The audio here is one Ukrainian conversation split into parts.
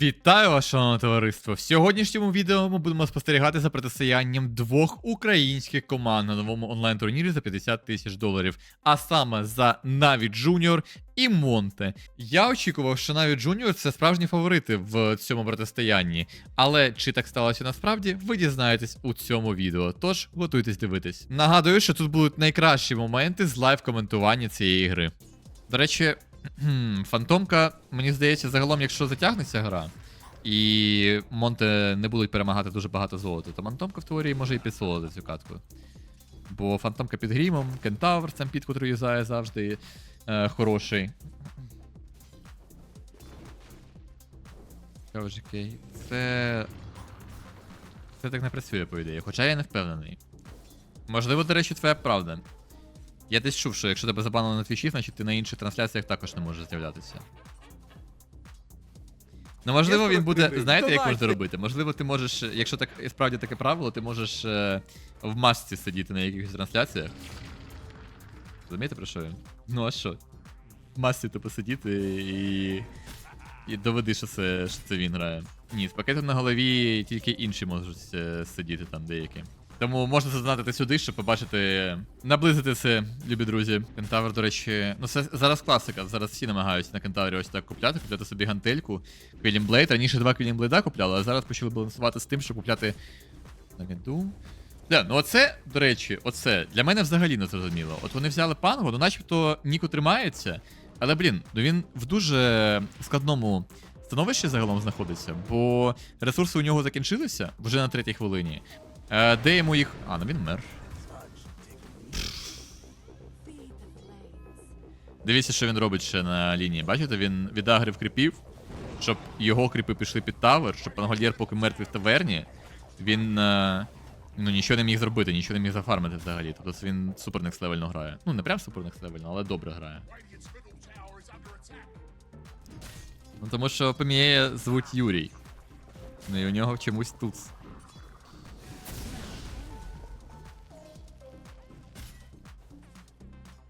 Вітаю вас, шановне товариство! В сьогоднішньому відео ми будемо спостерігати за протистоянням двох українських команд на новому онлайн-турнірі за 50 тисяч доларів, а саме за Наві Джуніор і Монте. Я очікував, що Наві Джуніор це справжні фаворити в цьому протистоянні, але чи так сталося насправді, ви дізнаєтесь у цьому відео. Тож готуйтесь дивитись. Нагадую, що тут будуть найкращі моменти з лайв-коментування цієї гри. До речі, Фантомка, мені здається, загалом, якщо затягнеться гра, і Монте не будуть перемагати дуже багато золота, то Фантомка в теорії може і підсолодити цю катку. Бо Фантомка під грімом, Кентавр, сам під, котрий юзає завжди е, хороший. Це. Це так не працює, по ідеї, хоча я не впевнений. Можливо, до речі, твоя правда. Я десь чув, що якщо тебе забанили на твічі, значить ти на інших трансляціях також не можеш з'являтися. Ну, можливо, він буде. Знаєте, як можна робити? Можливо, ти можеш, якщо так і справді таке правило, ти можеш е, в масці сидіти на якихось трансляціях. Розумієте про що я? Ну а що? В масці тупо сидіти і. І доведи, що це, що це він грає. Ні, з пакетом на голові тільки інші можуть е, сидіти там деякі. Тому можна задонатити сюди, щоб побачити, наблизити це, любі друзі. Кентавр, до речі, ну це зараз класика. Зараз всі намагаються на кентаврі ось так купляти, купляти собі гантельку, Квілімблейд. Раніше два Квілімблейда купляли, а зараз почали балансувати з тим, щоб купляти на міду. Да, ну оце, до речі, оце для мене взагалі не зрозуміло. От вони взяли пангу, ну начебто Ніку тримається, але блін, ну він в дуже складному становищі загалом знаходиться, бо ресурси у нього закінчилися вже на третій хвилині. Е, де йому їх. А, ну він мер. Дивіться, що він робить ще на лінії. Бачите, він відагрив кріпів, щоб його кріпи пішли під тавер, щоб Пангольєр, поки мертвий в таверні, він. е, Ну, нічого не міг зробити, нічого не міг зафармити взагалі. Тобто він супер некслевельно грає. Ну, не прям супер некслевельно, але добре грає. Ну, тому що Помієя звуть Юрій. Ну і у нього чомусь тут.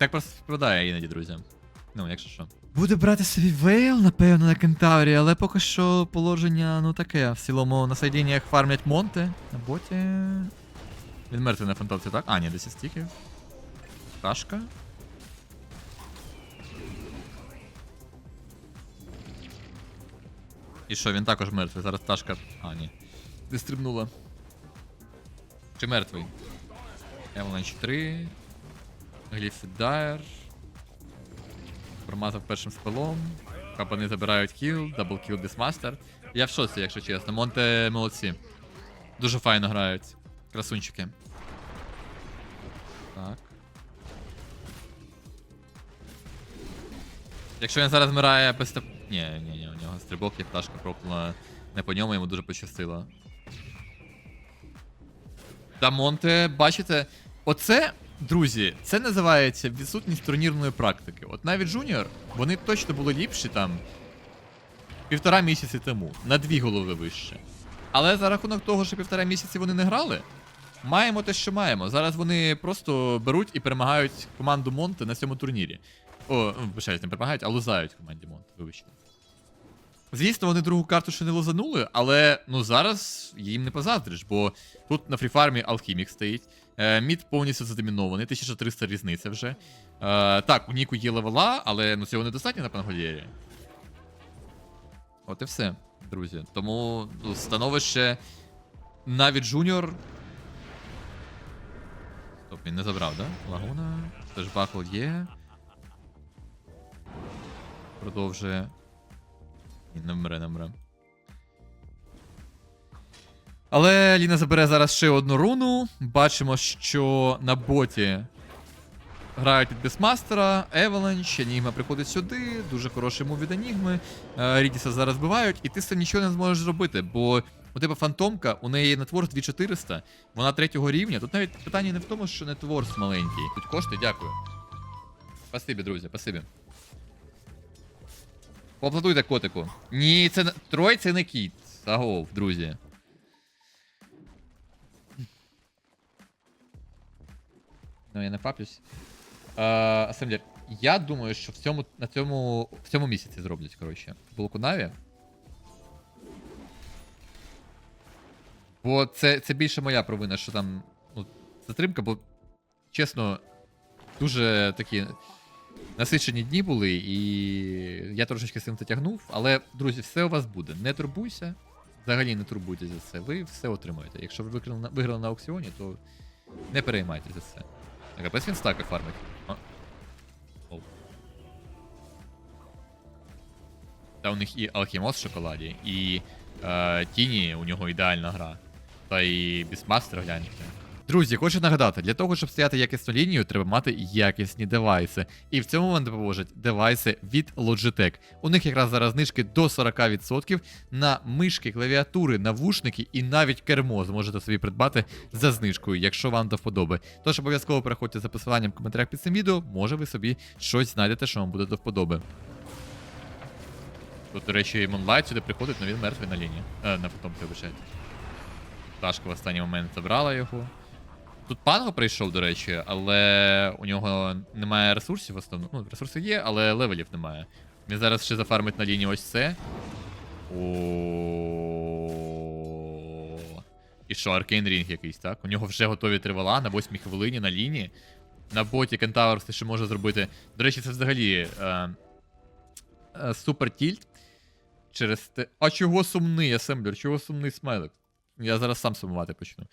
Так просто співпадає іноді, друзі. Ну, якщо що. Буде брати собі вейл, напевно, на кентаврі, але поки що положення, ну таке. В цілому на сайдіннях фармлять монти, на боті. Він мертвий на фантовці, так? А, ні, 10 стіків. Ташка. І що, він також мертвий. Зараз пташка. А, ні. Де стрибнула. Чи мертвий? Avalanche 3. Гліф Дайр. Промазав першим спелом. Капани забирають кіл, даблкіл Дисмастер. Я в шоці, якщо чесно. Монте молодці. Дуже файно грають. Красунчики. Так. Якщо він зараз вмирає без теп... Ні, ні, ні, у нього стрибок є пташка прокнула не по ньому, йому дуже пощастило. Та Монте, бачите, оце, друзі, це називається відсутність турнірної практики. От навіть Джуніор, вони точно були ліпші там півтора місяці тому, на дві голови вище. Але за рахунок того, що півтора місяці вони не грали, маємо те, що маємо. Зараз вони просто беруть і перемагають команду Монте на цьому турнірі. О, ну, вибачаюсь, не перемагають, а лузають команді Монте, вибачте. Звісно, вони другу карту ще не лозанули, але ну зараз їм не позаздриш, бо тут на фріфармі Алхімік стоїть. Е, мід повністю задомінований, 1300 різниця вже. Е, так, у Ніку є левела, але ну цього недостатньо на Пангольєрі. От і все, друзі. Тому ну, становище навіть Джуніор. Стоп, він не забрав, да? Лагуна. Теж бакл є. Продовжує. Ні, не вмре, не вмре. Але Ліна забере зараз ще одну руну. Бачимо, що на боті грають від Бісмастера, Евеланч, Енігма приходить сюди, дуже хороший мув від Енігми. Е, Рідіса зараз бивають, і ти з нічого не зможеш зробити, бо у тебе фантомка, у неї нетворс 2400, вона третього рівня. Тут навіть питання не в тому, що нетворс маленький. Тут кошти, дякую. Спасибі, друзі, спасибі. Поаплодуйте котику. Ні, це не... Трой це не кіт. Агов, друзі. Ну, я не паплюсь. Е, Асемблер, я думаю, що в цьому, на цьому, в цьому місяці зроблять, коротше. Булку Наві. Бо це, це більше моя провина, що там ну, затримка, бо чесно, дуже такі насичені дні були, і я трошечки з цим затягнув. Але, друзі, все у вас буде. Не турбуйся. Взагалі не турбуйтесь за це. Ви все отримаєте. Якщо ви виграли на, виграли на аукціоні, то не переймайтеся за це. А пес він стаки фармить. А. Оу. Та у них і Алхімос в шоколаді, і е, Тіні у нього ідеальна гра. Та і Бісмастер гляньте. Друзі, хочу нагадати, для того, щоб стояти якісну лінію, треба мати якісні девайси. І в цьому вам допоможуть девайси від Logitech. У них якраз зараз знижки до 40% на мишки, клавіатури, навушники і навіть кермо зможете собі придбати за знижкою, якщо вам до вподоби. Тож обов'язково переходьте за посиланням в коментарях під цим відео, може ви собі щось знайдете, що вам буде до вподоби. Тут, до речі, Moonlight сюди приходить, але він мертвий на лінії. Е, на потом, вибачайте. Ташка в останній момент забрала його. Тут панго прийшов, до речі, але у нього немає ресурсів в основному. Ну, ресурси є, але левелів немає. Він зараз ще зафармить на лінії ось це. І що, Аркейн Рінг якийсь, так? У нього вже готові тривала на 8 хвилині на лінії. На боті Кентавр все ще може зробити. До речі, це взагалі е, е, супер тільт. Через те. А чого сумний асемблер? Чого сумний смайлик? Я зараз сам сумувати почну.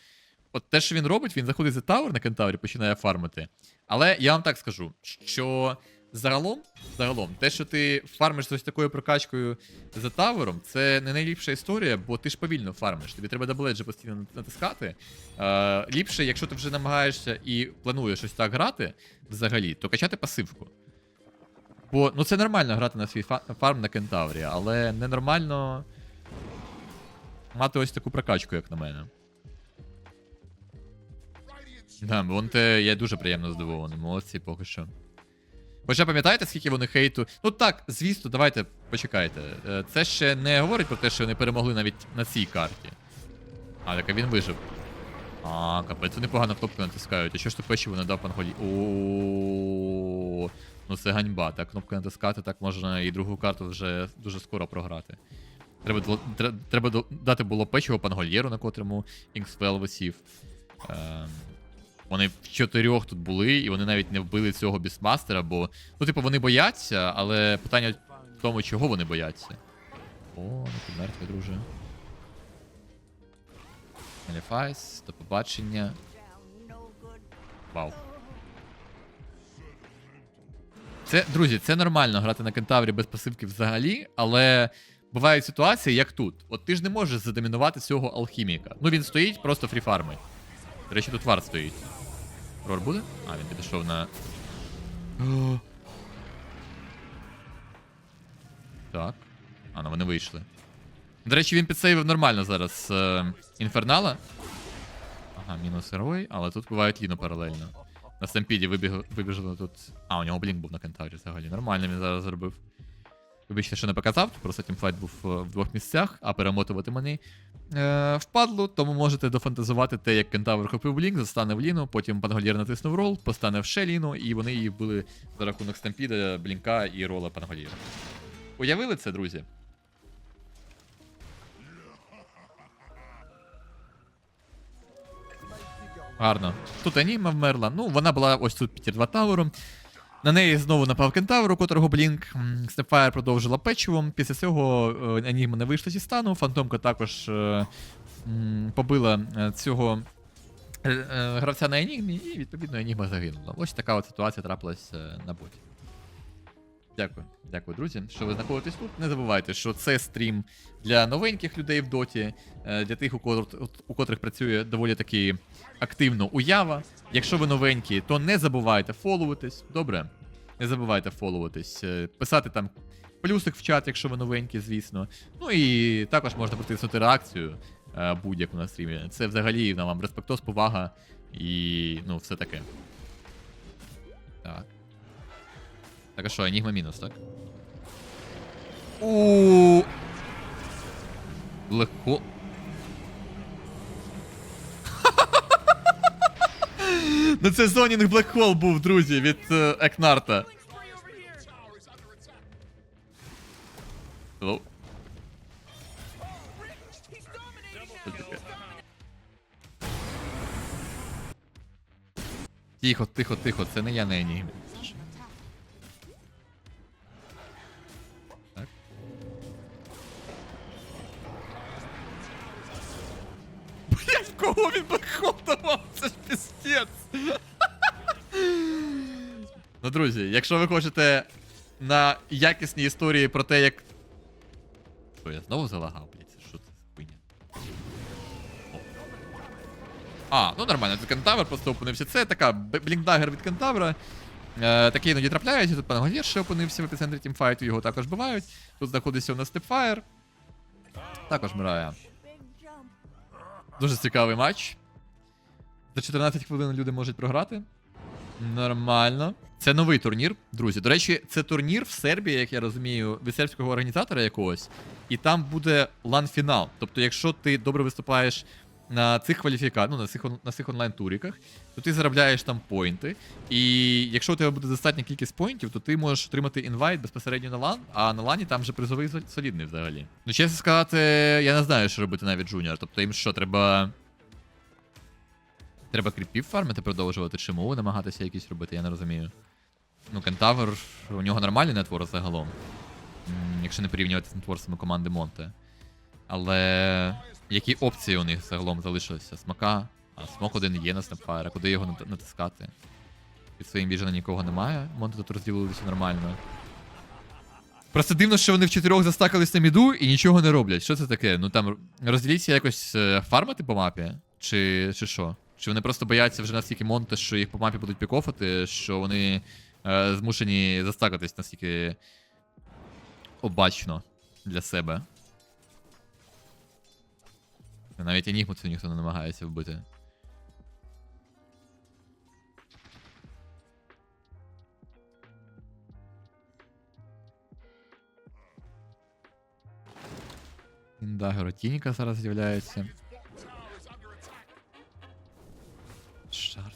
От те, що він робить, він заходить за тавер на кентаврі, починає фармити. Але я вам так скажу, що загалом, загалом, те, що ти фармиш з ось такою прокачкою за тавером, це не найліпша історія, бо ти ж повільно фармиш. Тобі треба дабледжі постійно натискати. Е, ліпше, якщо ти вже намагаєшся і плануєш ось так грати взагалі, то качати пасивку. Бо ну це нормально грати на свій фа- фарм на кентаврі, але ненормально мати ось таку прокачку, як на мене. Да, вон те я дуже приємно здивований. Молодці поки що. Хоча пам'ятаєте, скільки вони хейту. Ну так, звісно, давайте почекайте. Е, Це ще не говорить про те, що вони перемогли навіть на цій карті. А, так він вижив. А, капець, вони погано кнопку натискають. А що ж ти печиво не дав панголі? О, ну це ганьба. Так кнопку натискати, так можна і другу карту вже дуже скоро програти. Треба, треба дати було печиво пангольєру, на котрому Інкспел висів. Ем, вони в чотирьох тут були, і вони навіть не вбили цього бісмастера, бо. Ну, типу, вони бояться, але питання в тому, чого вони бояться. О, ну ти друже. Еліфайс, до побачення. Вау. Це, друзі, це нормально грати на кентаврі без пасивки взагалі, але бувають ситуації, як тут. От ти ж не можеш задомінувати цього алхіміка. Ну він стоїть, просто фріфармить. До речі, тут вард стоїть. Рор буде? А, він підійшов на. Так. А, ну вони вийшли. До речі, він підсейвив нормально зараз е, інфернала. Ага, мінус герой, але тут бувають ліно паралельно. На стампіді вибіг, вибіжали тут. А, у нього блінк був на кентаврі взагалі. Нормально він зараз зробив. Вибачте, що не показав, просто тімфайт був е, в двох місцях, а перемотувати мені е, впадло, тому можете дофантазувати те, як кентавр хопив блінк, застане в ліну, потім пангольєр натиснув рол, постане в ще ліну, і вони її вбили за рахунок стампіда, блінка і рола пангольєра. Уявили це, друзі? Гарно. Тут Аніма вмерла. Ну, вона була ось тут під 2 тавером. На неї знову напав кентавр, у котрого Блінк. Снепфайр продовжила печивом. Після цього Анігма не вийшла зі стану. Фантомка також е, побила е, цього е, е, гравця на Енігмі, і відповідно Енігма загинула. Ось така от ситуація трапилась е, на боті. Дякую, дякую, друзі, що ви знаходитесь тут. Не забувайте, що це стрім для новеньких людей в доті, е, для тих, у котрих, у котрих працює доволі таки активно уява. Якщо ви новенькі, то не забувайте фоловитись. Добре? Не забувайте фоловитись, е, писати там плюсик в чат, якщо ви новенькі, звісно. Ну і також можна протиснути реакцію е, будь-яку на стрімі. Це взагалі на вам респектос, повага і ну, все таке. Так. Так а що, Енігма мінус, так? У. Легко. Ну це зонінг Black Hole був, друзі, від е, Екнарта. Тихо, тихо, тихо, це не я не Енігма. Блять, в кого він бекхол? Це ж пістець. ну, друзі, якщо ви хочете на якісні історії про те, як. Що, я знову залагав, блять, що це? О. А, ну нормально, це кентавр просто опинився. Це така блінкдагер від кентавра. Е, такі іноді трапляються. Тут пан Говір ще опинився в епіцентрі тімфайту, його також бувають. Тут знаходиться у нас Степфайр. Також мирає. Дуже цікавий матч. За 14 хвилин люди можуть програти. Нормально. Це новий турнір, друзі. До речі, це турнір в Сербії, як я розумію, від сербського організатора якогось. І там буде лан-фінал. Тобто, якщо ти добре виступаєш на цих кваліфікаціях, ну, на цих, на цих онлайн-туріках, то ти заробляєш там поінти. І якщо у тебе буде достатня кількість поінтів, то ти можеш отримати інвайт безпосередньо на лан, а на лані там вже призовий солідний взагалі. Ну, чесно сказати, я не знаю, що робити навіть джуніор. Тобто їм що, треба. Треба кріпів фармити, продовжувати, чи мову намагатися якісь робити, я не розумію. Ну, Кентавр, у нього нормальний нетвор загалом. Якщо не порівнювати з нетворсами команди Монте. Але які опції у них загалом залишилися? Смока. А смок один є на Снапфайра, куди його натискати? Під своїм біжена нікого немає. Монте тут розділилися нормально. Просто дивно, що вони в чотирьох застакались на міду і нічого не роблять. Що це таке? Ну там розділіться якось е, фармити по мапі? Чи, чи що? Чи вони просто бояться вже настільки Монте, що їх по мапі будуть пікофати, що вони е, змушені застакатись настільки обачно для себе. Навіть Енігму це ніхто не намагається вбити. Індагеро Тініка зараз з'являється. Шарт.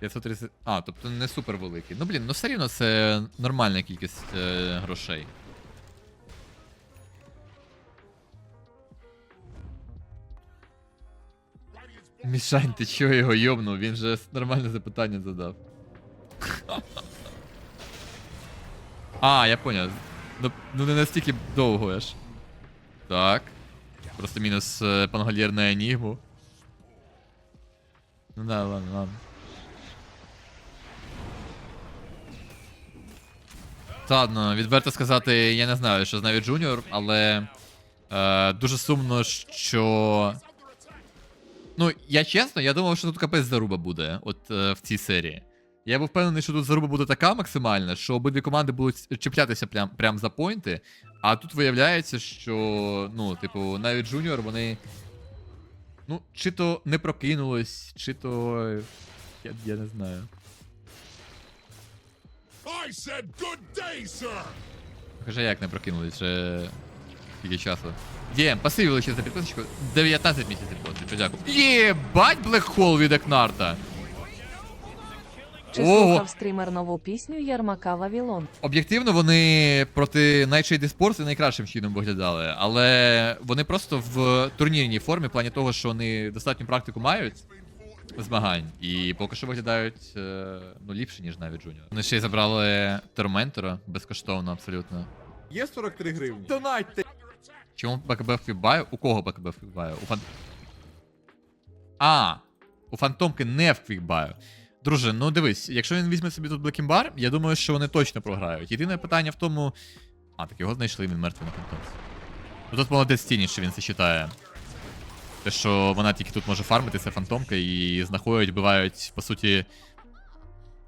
530. А, тобто не супер великий. Ну блін, ну все рівно це нормальна кількість е, грошей. Мішань, ти чого його йобнув? Він же нормальне запитання задав. А, я поняв. Ну, ну не настільки довго аж. Так. Просто мінус е, пангольєр на Енігму. Ну да, ладно, ладно. Та ладно, відверто сказати, я не знаю, що знаю Джуніор, але е, дуже сумно, що. Ну, я чесно, я думав, що тут капець заруба буде, от е, в цій серії. Я був впевнений, що тут заруба буде така максимальна, що обидві команди будуть чіплятися прям, прям за поінти. А тут виявляється, що, ну, типу, навіть Джуніор, вони. Ну, чи то не прокинулись, чи то. Я, я не знаю. I said good day, sir! Покажи, як не прокинулись вже скільки часу. Дієм, пасиві величезна підписочку. 19 місяців поспіль, дякую. Єбать, блекхол від Екнарта. Чи Ого. слухав стрімер нову пісню Ярмака Вавілон? Об'єктивно, вони проти Nightshade Sports найкращим чином виглядали, але вони просто в турнірній формі, в плані того, що вони достатню практику мають змагань, і поки що виглядають е, ну, ліпше, ніж навіть Джуніор. Вони ще й забрали Торментора безкоштовно абсолютно. Є 43 гривні. Донайте! Чому БКБ вквібаю? У кого БКБ вквібаю? У фан... А! У фантомки не вквібаю. Друже, ну дивись, якщо він візьме собі тут Блекімбар, я думаю, що вони точно програють. Єдине питання в тому. А, так його знайшли, він мертвий на фантомці. Ну тут молодець Тіні, що він це читає. Те, що вона тільки тут може фармити, це фантомка, і знаходять, вбивають, по суті.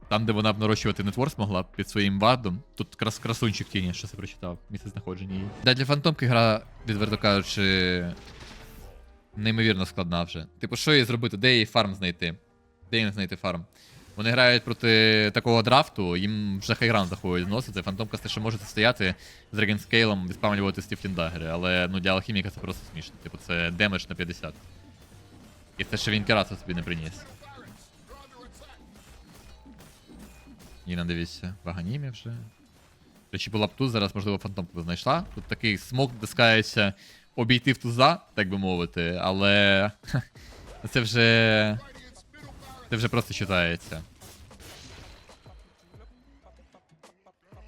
Там, де вона б нарощувати нетвор змогла під своїм вардом. Тут крас красунчик тіні, що це прочитав, місце знаходження її. Да, для фантомки гра, відверто кажучи, неймовірно складна вже. Типу, що їй зробити? Де їй фарм знайти? Де їм знайти фарм? Вони грають проти такого драфту, їм вже хайграунд заходить зносити. Фантомка ще може стояти з регенскейлом, відспамлювати стіфліндагери, але ну для алхіміка це просто смішно. Типу, це демедж на 50. І це ще він кераса собі не приніс. Ніна, дивіться, в Аганімі вже. До Речі, була б тут, зараз, можливо, фантомку знайшла. Тут такий смок дискається обійти в туза, так би мовити, але. Це вже. Це вже просто читається.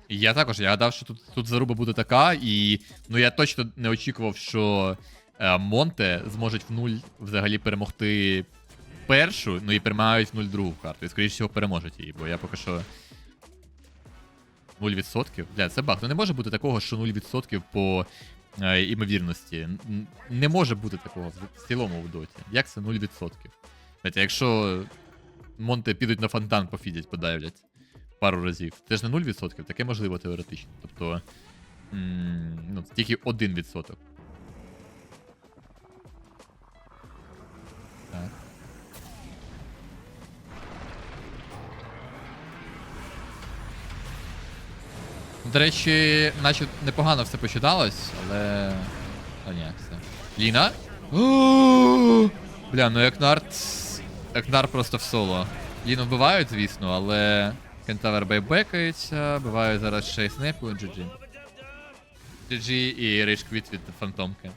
Я також, я гадав, що тут, тут заруба буде така, і ну я точно не очікував, що е, Монте зможуть в нуль взагалі перемогти першу, ну і перемагають в нуль другу карту. І скоріш всього переможуть її, бо я поки що. 0%? Бля, це баг. Ну не може бути такого, що 0% по е, імовірності. Не може бути такого в- цілому в доті. Як це 0%? Знаєте, якщо Монте підуть на фонтан, пофідять, подавлять пару разів. Це ж не 0%, таке можливо теоретично. Тобто. м, ну, тільки 1%. До речі, наче непогано все почиталось, але. Та ні, все. Ліна? Бля, ну Екнард. Екнар просто в соло. Ліну вбивають, звісно, але. Кентавер байбекається, бувають зараз ще й снепу, GG. GG і рейдж квіт від фантомки.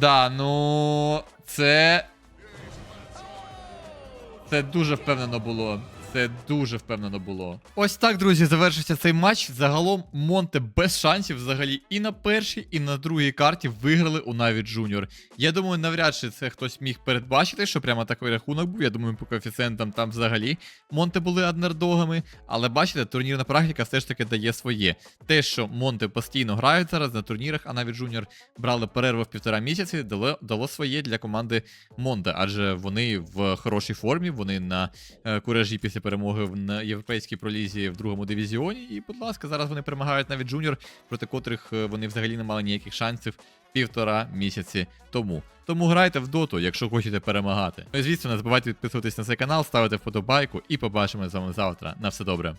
Да, ну. Це. Це дуже впевнено було. Це дуже впевнено було. Ось так, друзі, завершився цей матч. Загалом Монте без шансів взагалі і на першій, і на другій карті виграли у Наві Джуніор. Я думаю, навряд чи це хтось міг передбачити, що прямо такий рахунок був. Я думаю, по коефіцієнтам там взагалі Монте були аднердогами. Але бачите, турнірна практика все ж таки дає своє. Те, що Монте постійно грають зараз на турнірах, а навіть Джуніор брали перерву в півтора місяці, дало, дало своє для команди Монте, адже вони в хорошій формі, вони на е, куражі після перемоги в європейській пролізі в другому дивізіоні. І, будь ласка, зараз вони перемагають навіть Джуніор, проти котрих е, вони взагалі не мали ніяких шансів півтора місяці тому. Тому грайте в доту, якщо хочете перемагати. Ну і звісно, не забувайте підписуватись на цей канал, ставити вподобайку і побачимо з вами завтра. На все добре.